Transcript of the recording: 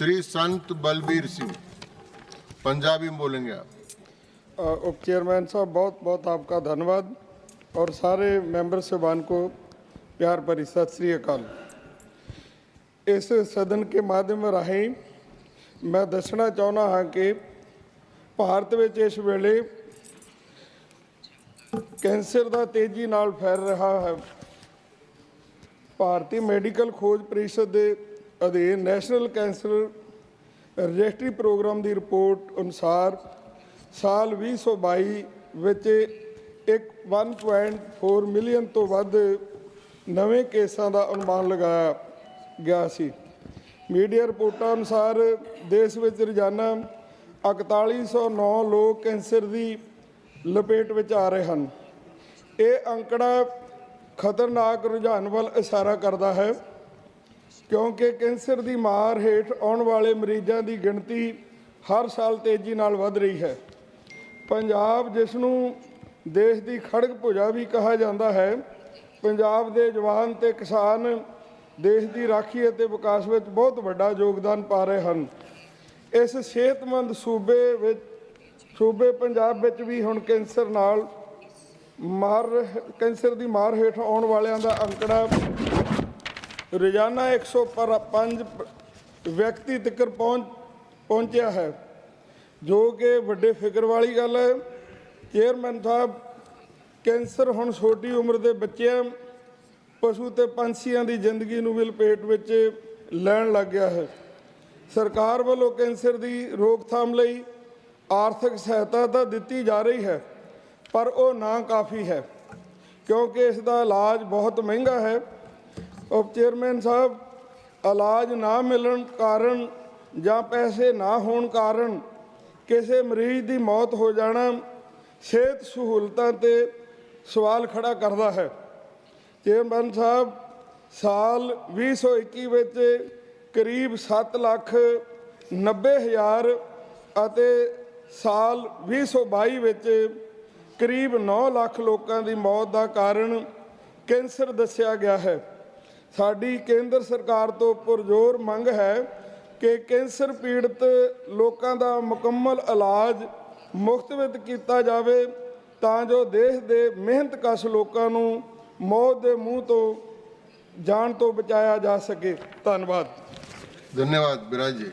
श्री संत बलबीर सिंह पंजाबी में बोलेंगे आप उप चेयरमैन साहब बहुत बहुत आपका धन्यवाद और सारे मेंबर साहबान को प्यार भरी सत श्री अकाल ਇਸ ਸਦਨ ਕੇ ਮਾਧਿਅਮ ਰਾਹੀਂ ਮੈਂ ਦੱਸਣਾ ਚਾਹੁੰਦਾ ਹਾਂ ਕਿ ਭਾਰਤ ਵਿੱਚ ਇਸ ਵੇਲੇ ਕੈਂਸਰ ਦਾ ਤੇਜ਼ੀ ਨਾਲ ਫੈਲ ਰਿਹਾ ਹੈ ਭਾਰਤੀ ਮੈਡੀਕਲ ਖੋਜ ਪਰਿਸ਼ਦ ਦੇ ਅਧੀਨ ਨੈਸ਼ਨਲ ਕੈਂਸਰ ਰਜਿਸਟਰੀ ਪ੍ਰੋਗਰਾਮ ਦੀ ਰਿਪੋਰਟ ਅਨੁਸਾਰ ਸਾਲ 2022 ਵਿੱਚ ਇੱਕ 1.4 ਮਿਲੀਅਨ ਤੋਂ ਵੱਧ ਨਵੇਂ ਕੇਸਾਂ ਦਾ ਅਨੁਮਾਨ ਲਗਾਇਆ ਗਿਆ ਸੀ। ਮੀਡੀਆ ਰਿਪੋਰਟਾਂ ਅਨੁਸਾਰ ਦੇਸ਼ ਵਿੱਚ ਰੋਜ਼ਾਨਾ 4109 ਲੋਕ ਕੈਂਸਰ ਦੀ ਲਪੇਟ ਵਿੱਚ ਆ ਰਹੇ ਹਨ। ਇਹ ਅੰਕੜਾ ਖਤਰਨਾਕ ਰੁਝਾਨ ਵੱਲ ਇਸ਼ਾਰਾ ਕਰਦਾ ਹੈ। ਕਿਉਂਕਿ ਕੈਂਸਰ ਦੀ ਮਾਰ ਹੇਠ ਆਉਣ ਵਾਲੇ ਮਰੀਜ਼ਾਂ ਦੀ ਗਿਣਤੀ ਹਰ ਸਾਲ ਤੇਜ਼ੀ ਨਾਲ ਵਧ ਰਹੀ ਹੈ। ਪੰਜਾਬ, ਜਿਸ ਨੂੰ ਦੇਸ਼ ਦੀ ਖੜਗ ਭੁਜਾ ਵੀ ਕਿਹਾ ਜਾਂਦਾ ਹੈ, ਪੰਜਾਬ ਦੇ ਜਵਾਨ ਤੇ ਕਿਸਾਨ ਦੇਸ਼ ਦੀ ਰਾਖੀ ਅਤੇ ਵਿਕਾਸ ਵਿੱਚ ਬਹੁਤ ਵੱਡਾ ਯੋਗਦਾਨ ਪਾ ਰਹੇ ਹਨ। ਇਸ ਸਿਹਤਮੰਦ ਸੂਬੇ ਵਿੱਚ, ਸੂਬੇ ਪੰਜਾਬ ਵਿੱਚ ਵੀ ਹੁਣ ਕੈਂਸਰ ਨਾਲ ਮਾਰ, ਕੈਂਸਰ ਦੀ ਮਾਰ ਹੇਠ ਆਉਣ ਵਾਲਿਆਂ ਦਾ ਅੰਕੜਾ ਰੋਜ਼ਾਨਾ 105 ਵਿਅਕਤੀ ਤੱਕ ਪਹੁੰਚ, ਪਹੁੰਚਿਆ ਹੈ, ਜੋ ਕਿ ਵੱਡੇ ਫਿਕਰ ਵਾਲੀ ਗੱਲ ਹੈ। ਚੇਅਰਮੈਨ ਸਾਹਿਬ, ਕੈਂਸਰ ਹੁਣ ਛੋਟੀ ਉਮਰ ਦੇ ਬੱਚਿਆਂ ਪਸ਼ੂ ਤੇ ਪੰਛੀਆਂ ਦੀ ਜ਼ਿੰਦਗੀ ਨੂੰ ਵੀ ਲਪੇਟ ਵਿੱਚ ਲੈਣ ਲੱਗ ਗਿਆ ਹੈ। ਸਰਕਾਰ ਵੱਲੋਂ ਕੈਂਸਰ ਦੀ ਰੋਕਥਾਮ ਲਈ ਆਰਥਿਕ ਸਹਾਇਤਾ ਤਾਂ ਦਿੱਤੀ ਜਾ ਰਹੀ ਹੈ, ਪਰ ਉਹ ਨਾ ਕਾਫੀ ਹੈ, ਕਿਉਂਕਿ ਇਸ ਦਾ ਇਲਾਜ ਬਹੁਤ ਮਹਿੰਗਾ ਹੈ। ਉਪ ਚੇਅਰਮੈਨ ਸਾਹਿਬ, ਇਲਾਜ ਨਾ ਮਿਲਣ ਕਾਰਨ ਜਾਂ ਪੈਸੇ ਨਾ ਹੋਣ ਕਾਰਨ ਕਿਸੇ ਮਰੀਜ਼ ਦੀ ਮੌਤ ਹੋ ਜਾਣਾ ਸਿਹਤ ਸਹੂਲਤਾਂ ਤੇ ਸਵਾਲ ਖੜਾ ਕਰਦਾ ਹੈ। ਚੇਅਰਮੈਨ ਸਾਹਿਬ, ਸਾਲ 2021 ਵਿੱਚ ਕਰੀਬ 7 ਲੱਖ 90 ਹਜ਼ਾਰ ਅਤੇ ਸਾਲ 2022 ਵਿੱਚ ਕਰੀਬ 9 ਲੱਖ ਲੋਕਾਂ ਦੀ ਮੌਤ ਦਾ ਕਾਰਨ ਕੈਂਸਰ ਦੱਸਿਆ ਗਿਆ ਹੈ। ਸਾਡੀ ਕੇਂਦਰ ਸਰਕਾਰ ਤੋਂ ਪੁਰਜ਼ੋਰ ਮੰਗ ਹੈ ਕਿ ਕੈਂਸਰ ਪੀੜਤ ਲੋਕਾਂ ਦਾ ਮੁਕੰਮਲ ਇਲਾਜ ਮੁਫਤ ਵਿੱਚ ਕੀਤਾ ਜਾਵੇ ਤਾਂ ਜੋ ਦੇਸ਼ ਦੇ ਮਿਹਨਤ ਕਸ਼ ਲੋਕਾਂ ਨੂੰ ਮੌਤ ਦੇ ਮੂੰਹ ਤੋਂ ਜਾਣ ਤੋਂ ਬਚਾਇਆ ਜਾ ਸਕੇ। ਧੰਨਵਾਦ। ਧੰਨਵਾਦ ਬਿਰਾਜ ਜੀ।